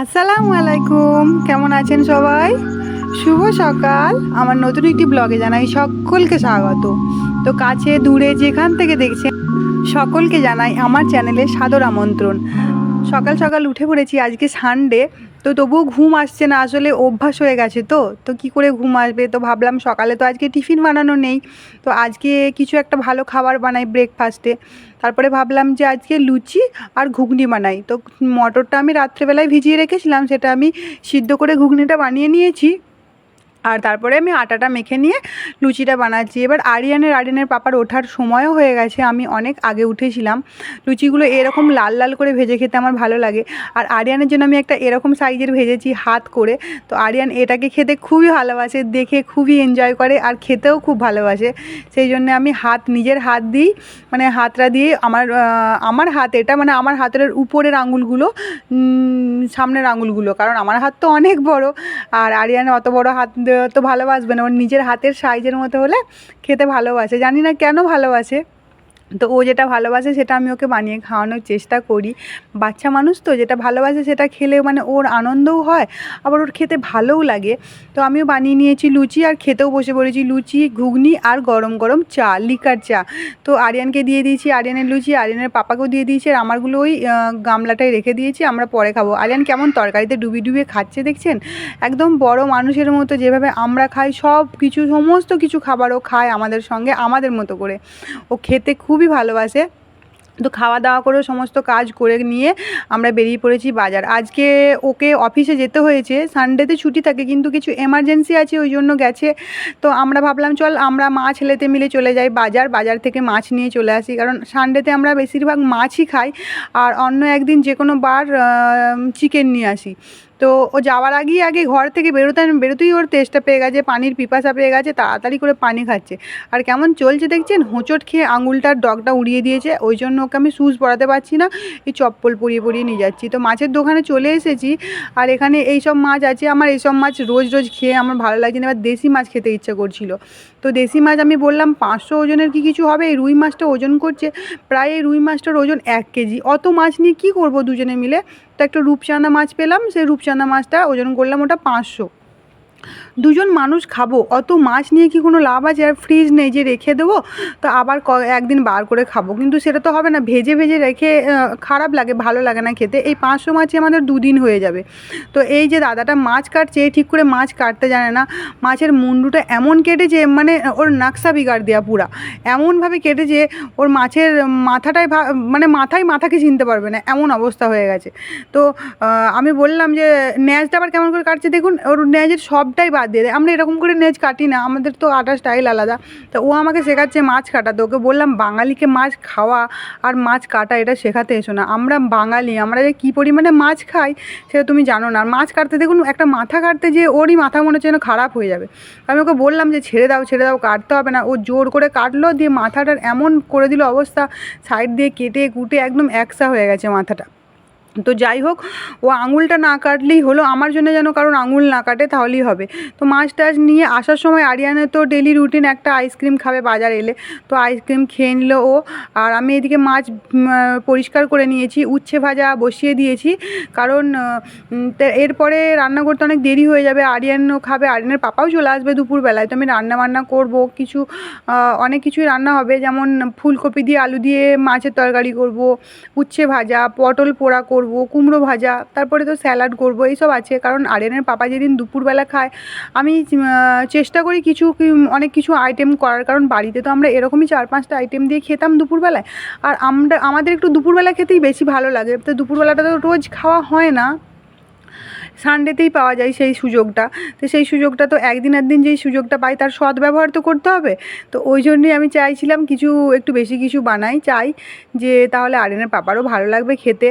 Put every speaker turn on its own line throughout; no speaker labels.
আসসালামু আলাইকুম। কেমন আছেন সবাই? শুভ সকাল। আমার নতুন একটি ব্লগে জানাই সকলকে স্বাগত। তো কাছে দূরে যেখান থেকে দেখছেন, সকলকে জানাই আমার চ্যানেলে সাদর আমন্ত্রণ। সকাল সকাল উঠে পড়েছি আজকে সানডে তো তবুও ঘুম আসছে না, আসলে অভ্যাস হয়ে গেছে তো তো কি করে ঘুম আসবে? তো ভাবলাম সকালে তো আজকে টিফিন বানানো নেই, তো আজকে কিছু একটা ভালো খাবার বানাই ব্রেকফাস্টে তারপরে ভাবলাম যে আজকে লুচি আর ঘুগনি বানাই। তো মটরটা আমি রাত্রেবেলায় ভিজিয়ে রেখেছিলাম, সেটা আমি সিদ্ধ করে ঘুগনিটা বানিয়ে নিয়েছি। আর তারপরে আমি আটাটা মেখে নিয়ে লুচিটা বানাচ্ছি। এবার আরিয়ানের আরিয়ানের পাপার ওঠার সময়ও হয়ে গেছে, আমি অনেক আগে উঠেছিলাম। লুচিগুলো এরকম লাল লাল করে ভেজে খেতে আমার ভালো লাগে। আর আরিয়ানের জন্য আমি একটা এরকম সাইজের ভেজেছি হাত করে। তো আরিয়ান এটাকে খেতে খুবই ভালোবাসে, দেখে খুবই এনজয় করে আর খেতেও খুব ভালোবাসে। সেই জন্য আমি হাত, নিজের হাত দিই মানে হাতটা দিয়ে আমার আমার হাত এটা মানে আমার হাতের উপরের আঙুলগুলো সামনের আঙুলগুলো, কারণ আমার হাত তো অনেক বড়। আর আরিয়ান অত বড় হাত তো ভালোবাসবে না। ওর নিজের হাতের সাইজের মতো হলে খেতে ভালোবাসে। জানি না কেন ভালোবাসে। তো ও যেটা ভালোবাসে সেটা আমি ওকে বানিয়ে খাওয়ানোর চেষ্টা করি। বাচ্চা মানুষ তো, যেটা ভালোবাসে সেটা খেলে মানে ওর আনন্দও হয়, আবার ওর খেতে ভালোও লাগে। তো আমিও বানিয়ে নিয়েছি লুচি আর খেতেও বসে পড়েছি। লুচি, ঘুগনি আর গরম গরম চা, লিকার চা। তো আরিয়ানকে দিয়ে দিয়েছি আরিয়ানের লুচি, আরিয়ানের পাপাকেও দিয়ে দিয়েছি আর আমারগুলো ওই গামলাটায় রেখে দিয়েছি, আমরা পরে খাব। আরিয়ান কেমন তরকারিতে ডুবি ডুবিয়ে খাচ্ছে দেখছেন? একদম বড় মানুষের মতো যেভাবে আমরা খাই সব কিছু সমস্ত কিছু খাবারও খায় আমাদের সঙ্গে, আমাদের মতো করে। ও খেতে খুবই ভালোবাসে। তো খাওয়া দাওয়া করে সমস্ত কাজ করে নিয়ে আমরা বেরিয়ে পড়েছি বাজার। আজকে ওকে অফিসে যেতে হয়েছে সানডেতে ছুটি থাকে কিন্তু কিছু এমার্জেন্সি আছে, ওই জন্য গেছে। তো আমরা ভাবলাম, চল আমরা মা ছেলেতে মিলে চলে যাই বাজার বাজার থেকে মাছ নিয়ে চলে আসি। কারণ সানডেতে আমরা বেশিরভাগ মাছই খাই, আর অন্য একদিন যে কোনো বার চিকেন নিয়ে আসি। তো ও যাওয়ার আগেই আগে ঘর থেকে বেরোতে বেরোতেই ওর তেষ্টা পেয়ে গেছে, পানির পিপাসা পেয়ে গেছে, তাড়াতাড়ি করে পানি খাচ্ছে। আর কেমন চলছে দেখছেন? হোঁচট খেয়ে আঙুলটার ডগটা উড়িয়ে দিয়েছে, ওই জন্য ওকে আমি শ্যুজ পরাতে পারছি না, এই চপ্পল পরিয়ে পরিয়ে নিয়ে যাচ্ছি। তো মাছের দোকানে চলে এসেছি, আর এখানে এই সব মাছ আছে, আমার এইসব মাছ রোজ রোজ খেয়ে আমার ভালো লাগছে না, এবার দেশি মাছ খেতে ইচ্ছা করছিল। তো দেশি মাছ আমি বললাম, পাঁচশো ওজনের কি কিছু হবে? এই রুই মাছটা ওজন করছে, প্রায় এই রুই মাছটার ওজন এক কেজি, অত মাছ নিয়ে কী করব দুজনে মিলে? একটা রূপচাঁদা মাছ পেলাম সেই রূপচাঁদা মাছটা ওজন করলাম ওটা পাঁচশো। দুজন মানুষ খাব, অত মাছ নিয়ে কি কোনো লাভ আছে? আর ফ্রিজ নেই যে রেখে দেবো, তো আবার ক- একদিন বার করে খাব। কিন্তু সেটা তো হবে না, ভেজে ভেজে রেখে খারাপ লাগে, ভালো লাগে না খেতে। এই পাঁচশো মাছই আমাদের দুদিন হয়ে যাবে। তো এই যে দাদাটা মাছ কাটছে ঠিক করে মাছ কাটতে জানে না। মাছের মুন্ডুটা এমন কেটেছে মানে ওর নাকশা বিগাড় দেওয়া পুরা। এমনভাবে কেটেছে, ওর মাছের মাথাটাই মানে মাথায় মাথাকে চিনতে পারবে না, এমন অবস্থা হয়ে গেছে। তো আমি বললাম যে, ন্যাজটা আবার কেমন করে কাটছে দেখুন, ওর ন্যাজের সবটাই বাদ দিয়ে দেয়। আমরা এরকম করে নেজ কাটি না, আমাদের তো আটা স্টাইল আলাদা। তো ও আমাকে শেখাচ্ছে মাছ কাটাতে। ওকে বললাম, বাঙালিকে মাছ খাওয়া আর মাছ কাটা, এটা শেখাতে এসো না। আমরা বাঙালি, আমরা যে কী পরিমাণে মাছ খাই সেটা তুমি জানো না। আর মাছ কাটতে দেখুন, একটা মাথা কাটতে যে ওরই মাথা মনে হচ্ছে যেন খারাপ হয়ে যাবে। আমি ওকে বললাম যে, ছেড়ে দাও ছেড়ে দাও, কাটতে হবে না। ও জোর করে কাটলো, দিয়ে মাথাটার এমন করে দিল অবস্থা, সাইড দিয়ে কেটে কুটে একদম একসা হয়ে গেছে মাথাটা। তো যাই হোক, ও আঙুলটা না কাটলেই হলো। আমার জন্য যেন কারণ আঙুল না কাটে, তাহলেই হবে। তো মাছ টাছ নিয়ে আসার সময় আরিয়ানের তো ডেলি রুটিন একটা আইসক্রিম খাবে বাজার এলে। তো আইসক্রিম খেয়ে নিল ও। আর আমি এদিকে মাছ পরিষ্কার করে নিয়েছি, উচ্ছে ভাজা বসিয়ে দিয়েছি। কারণ এরপরে রান্না করতে অনেক দেরি হয়ে যাবে। আরিয়ানও খাবে, আরিয়ানের পাপাও চলে আসবে দুপুরবেলায়। তো আমি রান্না বান্না করব, কিছু অনেক কিছুই রান্না হবে। যেমন ফুলকপি দিয়ে আলু দিয়ে মাছের তরকারি করব, উচ্ছে ভাজা, পটল পোড়া করব। কুমড়ো ভাজা, তারপরে তো স্যালাড করব, এইসব আছে। কারণ আরিয়ানের পাপা যেদিন দুপুরবেলা খায়, আমি চেষ্টা করি কিছু অনেক কিছু আইটেম করার। কারণ বাড়িতে তো আমরা এরকমই চার পাঁচটা আইটেম দিয়ে খেতাম দুপুরবেলায়। আর আমরা, আমাদের একটু দুপুরবেলা খেতেই বেশি ভালো লাগে। তো দুপুরবেলাটা তো রোজ খাওয়া হয় না। সানডেতেই পাওয়া যায় সেই সুযোগটা। তো সেই সুযোগটা তো একদিন একদিন যেই সুযোগটা পাই, তার সদ্ব্যবহার তো করতে হবে। তো ওই জন্যই আমি চাইছিলাম কিছু, একটু বেশি কিছু বানাই, চাই যে তাহলে আরিয়ানের পাপারও ভালো লাগবে খেতে।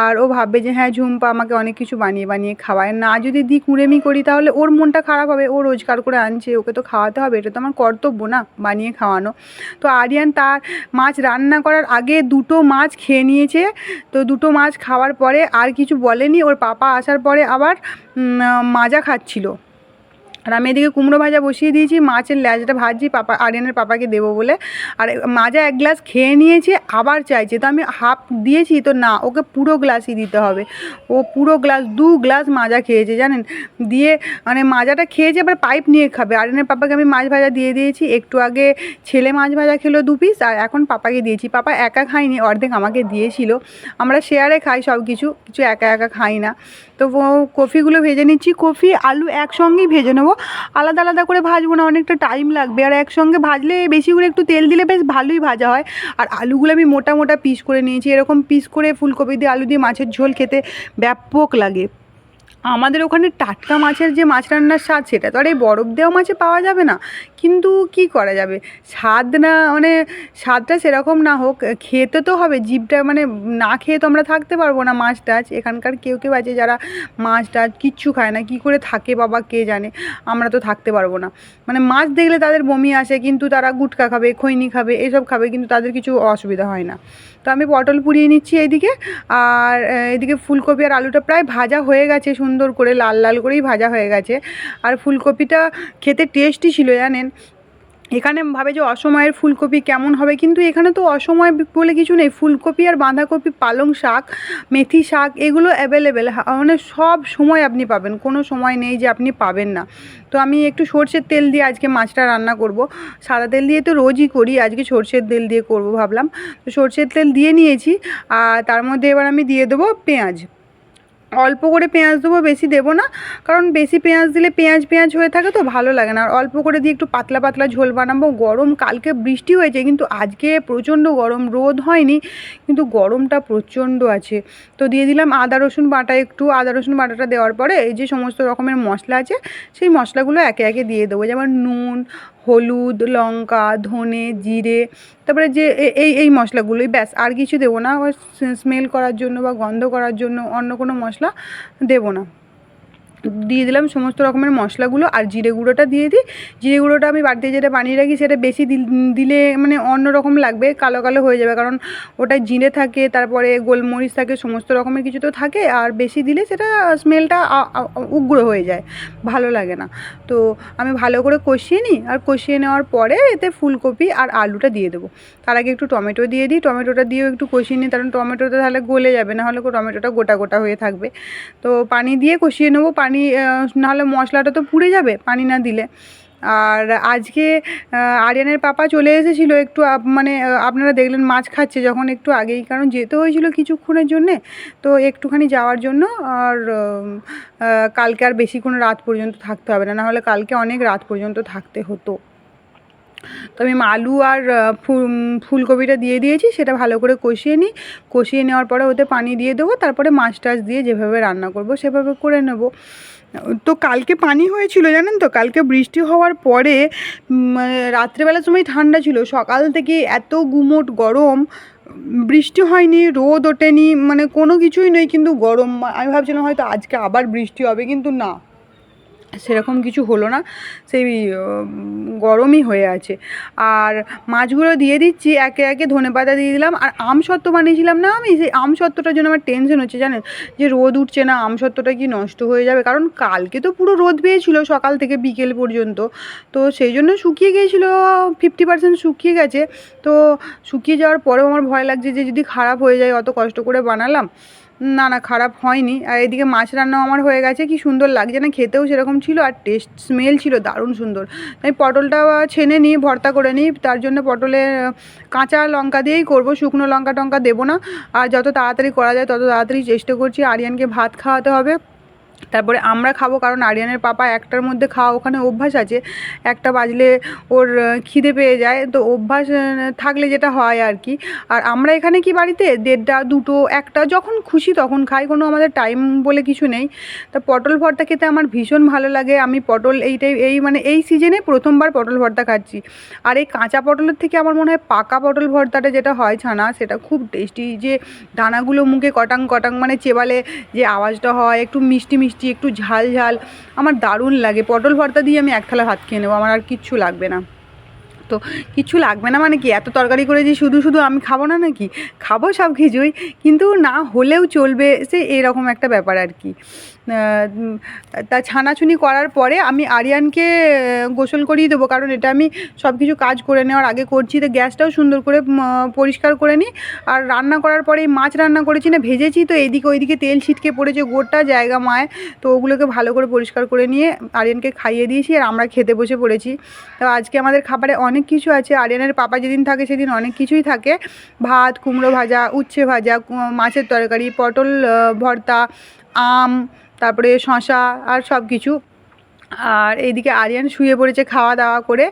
আর ও ভাববে যে হ্যাঁ ঝুম্পা আমাকে অনেক কিছু বানিয়ে বানিয়ে খাওয়ায়। না যদি দিই কুড়েমি করি, তাহলে ওর মনটা খারাপ হবে, ও রোজগার করে আনছে, ওকে তো খাওয়াতে হবে, এটা তো আমার কর্তব্য না বানিয়ে খাওয়ানো। তো আরিয়ান তার মাছ রান্না করার আগে দুটো মাছ খেয়ে নিয়েছে। তো দুটো মাছ খাওয়ার পরে আর কিছু বলেনি, ওর পাপা আসার পরে আবার উম, মাজা খাচ্ছিল। আর আমি এদিকে কুমড়ো ভাজা বসিয়ে দিয়েছি, মাছের ল্যাজটা ভাজছি, পাপা, আরিয়ানের পাপাকে দেবো বলে। আর মাজা এক গ্লাস খেয়ে নিয়েছে, আবার চাইছে। তো আমি হাফ দিয়েছি, তো না, ওকে পুরো গ্লাসই দিতে হবে। ও পুরো গ্লাস, দু গ্লাস মাজা খেয়েছে, জানেন? দিয়ে মানে মাজাটা খেয়েছে, এবার পাইপ নিয়ে খাবে। আরিয়ানের পাপাকে আমি মাছ ভাজা দিয়ে দিয়েছি, একটু আগে ছেলে মাছ ভাজা খেলো দু পিস আর এখন পাপাকে দিয়েছি। পাপা একা খায়নি, অর্ধেক আমাকে দিয়েছিল। আমরা শেয়ারে খাই সব কিছু কিছু একা একা খাই না। তো ও- কফিগুলো ভেজে নিচ্ছি। কফি, আলু একসঙ্গেই ভেজে নেব। আলাদা আলাদা করে ভাজবো না, অনেকটা টাইম লাগবে। আর একসঙ্গে ভাজলে বেশি করে একটু তেল দিলে বেশ ভালোই ভাজা হয়। আর আলুগুলো আমি মোটা মোটা পিস করে নিয়েছি। এরকম পিস করে ফুলকপি দিয়ে, আলু দিয়ে, মাছের ঝোল খেতে ব্যাপক লাগে। আমাদের ওখানে টাটকা মাছের যে মাছ রান্নার স্বাদ, সেটা তো আর এই বরফ দেওয়া মাছে পাওয়া যাবে না। কিন্তু কি করা যাবে? স্বাদ না মানে স্বাদটা সেরকম না হোক, খেতে তো হবে জিভটা মানে না খেয়ে তো আমরা থাকতে পারব না মাছ টাছ। এখানকার কেউ কেউ আছে যারা মাছ টাছ কিচ্ছু খায় না, কি করে থাকে বাবা কে জানে? আমরা তো থাকতে পারব না। মানে মাছ দেখলে তাদের বমি আসে, কিন্তু তারা গুটকা খাবে, খৈনি খাবে, এসব খাবে, কিন্তু তাদের কিছু অসুবিধা হয় না। তো আমি পটল পুড়িয়ে নিচ্ছি এইদিকে। আর এদিকে ফুলকপি আর আলুটা প্রায় ভাজা হয়ে গেছে সুন্দর করে, লাল লাল করেই ভাজা হয়ে গেছে। আর ফুলকপিটা খেতে টেস্টই ছিল, জানেন? এখানে ভাবে যে অসময়ের ফুলকপি কেমন হবে, কিন্তু এখানে তো অসময় বলে কিছু নেই। ফুলকপি আর বাঁধাকপি, পালং শাক, মেথি শাক এগুলো অ্যাভেলেবেল মানে সব সময় আপনি পাবেন। কোনো সময় নেই যে আপনি পাবেন না। তো আমি একটু সর্ষের তেল দিয়ে আজকে মাছটা রান্না করব। সাদা তেল দিয়ে তো রোজই করি, আজকে সর্ষের তেল দিয়ে করব ভাবলাম। তো সর্ষের তেল দিয়ে নিয়েছি, আর তার মধ্যে এবার আমি দিয়ে দেবো পেঁয়াজ। অল্প করে পেঁয়াজ দেবো, বেশি দেবো না। কারণ বেশি পেঁয়াজ দিলে পেঁয়াজ পেঁয়াজ হয়ে থাকে তো ভালো লাগে না। আর অল্প করে দিয়ে একটু পাতলা পাতলা ঝোল বানাবো। গরম, কালকে বৃষ্টি হয়েছে, কিন্তু আজকে প্রচণ্ড গরম, রোদ হয়নি, কিন্তু গরমটা প্রচণ্ড আছে। তো দিয়ে দিলাম আদা, রসুন বাটা একটু। আদা, রসুন বাটাটা দেওয়ার পরে এই যে সমস্ত রকমের মশলা আছে, সেই মশলাগুলো একে একে দিয়ে দেবো। যেমন নুন হলুদ, লঙ্কা, ধনে, জিরে, তারপরে যে এই এই মশলাগুলোই ব্যাস। আর কিছু দেবো না। স্মেল করার জন্য বা গন্ধ করার জন্য অন্য কোনো মশলা দেবো না। দিয়ে দিলাম সমস্ত রকমের মশলাগুলো আর জিরে গুঁড়োটা দিয়ে দিই। জিরে গুঁড়োটা আমি বাড়িতে যেটা বানিয়ে রাখি সেটা বেশি দিল- মানে অন্য রকম লাগবে, কালো কালো হয়ে যাবে। কারণ ওটা জিরে থাকে, তারপরে গোলমরিচ থাকে, সমস্ত রকমের কিছু তো থাকে। আর বেশি দিলে সেটা স্মেলটা উগ্র হয়ে যায়, ভালো লাগে না। তো আমি ভালো করে কষিয়ে নিই আর কষিয়ে নেওয়ার পরে এতে ফুলকপি আর আলুটা দিয়ে দেবো। তার আগে একটু টমেটো দিয়ে দিই, টমেটোটা দিয়েও একটু কষিয়ে নিই। কারণ টমেটোটা তাহলে গলে যাবে না হলে টমেটোটা গোটা গোটা হয়ে থাকবে। তো পানি দিয়ে কষিয়ে নেব। পানি আহ, নাহলে মশলাটা তো পুড়ে যাবে পানি না দিলে। আর আজকে আরিয়ানের পাপা চলে এসেছিল একটু মানে আপনারা দেখলেন মাছ খাচ্ছে যখন একটু আগেই কারণ যেতে হয়েছিল কিছুক্ষণের জন্যে। তো একটুখানি যাওয়ার জন্য আর কালকে আর বেশি কোনো রাত পর্যন্ত থাকতে হবে না নাহলে কালকে অনেক রাত পর্যন্ত থাকতে হতো। তো আমি আলু আর ফুলকপিটা দিয়ে দিয়েছি, সেটা ভালো করে কষিয়ে নিই। কষিয়ে নেওয়ার পরে ওতে পানি দিয়ে দেবো, তারপরে মাছ টাছ দিয়ে যেভাবে রান্না করব সেভাবে করে নেব। তো কালকে পানি হয়েছিল, জানেন তো? কালকে বৃষ্টি হওয়ার পরে রাত্রেবেলার সময় ঠান্ডা ছিল, সকাল থেকে এত গুমোট গরম, বৃষ্টি হয়নি, রোদ ওঠেনি মানে কোনো কিছুই নেই, কিন্তু গরম, আমি ভাবছিলাম হয়তো আজকে আবার বৃষ্টি হবে, কিন্তু না। সেরকম কিছু হলো না, সেই গরমই হয়ে আছে। আর মাছগুলো দিয়ে দিচ্ছি, একে একে ধনেপাতা দিয়ে দিলাম। আর আম সত্ত্ব বানিয়েছিলাম না আমি, সেই আম সত্ত্বটার জন্য আমার টেনশন হচ্ছে, জানেন? যে রোদ উঠছে না, আম সত্ত্বটা কি নষ্ট হয়ে যাবে? কারণ কালকে তো পুরো রোদ পেয়েছিল সকাল থেকে বিকেল পর্যন্ত। তো সেই জন্য শুকিয়ে গিয়েছিল ফিফটি পার্সেন্ট শুকিয়ে গেছে। তো শুকিয়ে যাওয়ার পরেও আমার ভয় লাগছে যে যদি খারাপ হয়ে যায়, অত কষ্ট করে বানালাম। না না, খারাপ হয়নি। আর এদিকে মাছ রান্নাও আমার হয়ে গেছে। কি সুন্দর লাগছে না? খেতেও সেরকম ছিল আর টেস্ট স্মেল ছিল দারুণ সুন্দর। তাই পটলটা ছেনে নিই, ভর্তা করে নিই। তার জন্য পটলে কাঁচা লঙ্কা দিয়েই করব। শুকনো লঙ্কা টঙ্কা দেবো না। আর যত তাড়াতাড়ি করা যায়, তত তাড়াতাড়ি চেষ্টা করছি। আরিয়ানকে ভাত খাওয়াতে হবে। তারপরে আমরা খাব, কারণ আরিয়ানের পাপা একটার মধ্যে খাওয়া ওখানে অভ্যাস আছে। একটা বাজলে ওর খিদে পেয়ে যায়, তো অভ্যাস থাকলে যেটা হয় আর কি। আর আমরা এখানে কি বাড়িতে দেড়টা, দুটো, একটা, যখন খুশি তখন খাই, কোনো আমাদের টাইম বলে কিছু নেই। তা পটল ভর্তা খেতে আমার ভীষণ ভালো লাগে, আমি পটল এইটাই, এই মানে এই সিজনে প্রথমবার পটল ভর্তা খাচ্ছি। আর এই কাঁচা পটলের থেকে আমার মনে হয় পাকা পটল ভর্তাটা যেটা হয় ছানা, সেটা খুব টেস্টি যে দানাগুলো মুখে কটাং কটাং মানে চেবালে যে আওয়াজটা হয়, একটু মিষ্টি মিষ্টি একটু ঝাল ঝাল। আমার দারুণ লাগে। পটল ভর্তা দিয়ে আমি এক থালা ভাত খেয়ে নেব। আমার আর কিচ্ছু লাগবে না। তো কিছু লাগবে না মানে কি? এত তরকারি করেছি শুধু শুধু আমি খাব না নাকি? খাব সব কিছুই, কিন্তু না হলেও চলবে সে এরকম একটা ব্যাপার আর কি। তা ছানাছুনি করার পরে আমি আরিয়ানকে গোসল করিয়ে দেবো, কারণ এটা আমি সব কিছু কাজ করে নেওয়ার আগে করছি, তো গ্যাসটাও সুন্দর করে পরিষ্কার করে নিই। আর রান্না করার পরে মাছ রান্না করেছি না, ভেজেছি, তো এদিকে ওইদিকে তেল ছিটকে পড়েছে গোটা জায়গা মায়, তো ওগুলোকে ভালো করে পরিষ্কার করে নিয়ে আরিয়ানকে খাইয়ে দিয়েছি, আর আমরা খেতে বসে পড়েছি। তো আজকে আমাদের খাবারে অনেক কিছু আছে। আরিয়ানের পাপা যেদিন থাকে সেদিন অনেক কিছুই থাকে। ভাত, কুমড়ো ভাজা, উচ্ছে ভাজা মাছের তরকারি, পটল ভর্তা, আম, তারপরে শশা আর সব কিছু আর এইদিকে আরিয়ান শুয়ে পড়েছে খাওয়া দাওয়া করে।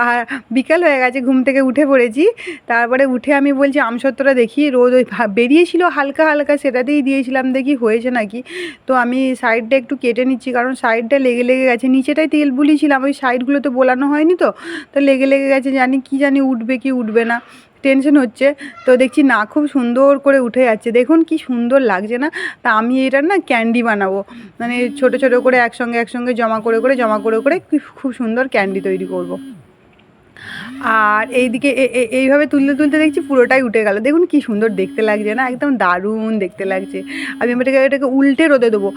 আর বিকাল হয়ে গেছে, ঘুম থেকে উঠে পড়েছি। তারপরে উঠে আমি বলছি, আমসত্ত্বটা দেখি, রোদ ওই বেরিয়েছিল হালকা হালকা, সেটাতেই দিয়েছিলাম দেখি হয়েছে নাকি। তো আমি সাইডটা একটু কেটে নিচ্ছি, কারণ সাইডটা লেগে লেগে গেছে। নিচেটাই তেল বুলিয়েছিলাম, ওই সাইডগুলো তো বোলানো হয়নি তো। তো লেগে লেগে গেছে, জানি কি জানি উঠবে কি উঠবে না। টেনশন হচ্ছে। তো দেখছি না, খুব সুন্দর করে উঠে যাচ্ছে। দেখুন কি সুন্দর লাগছে না? তা আমি এটার না ক্যান্ডি বানাবো। মানে ছোট ছোট করে একসঙ্গে একসঙ্গে জমা করে করে, জমা করে করে খুব সুন্দর ক্যান্ডি তৈরি করব। আর এইদিকে এইভাবে তুলতে তুলতে দেখছি পুরোটাই উঠে গেল। দেখুন কি সুন্দর দেখতে লাগছে না? একদম দারুণ দেখতে লাগছে। আমি এটাকে এটাকে উল্টে রোদে দেবো।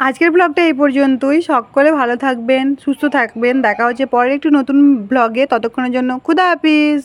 আজকের ব্লগটা এই পর্যন্তই। সকলে ভালো থাকবেন, সুস্থ থাকবেন। দেখা হচ্ছে পরের একটু নতুন ব্লগে ততক্ষণের জন্য খুদা হাফিজ।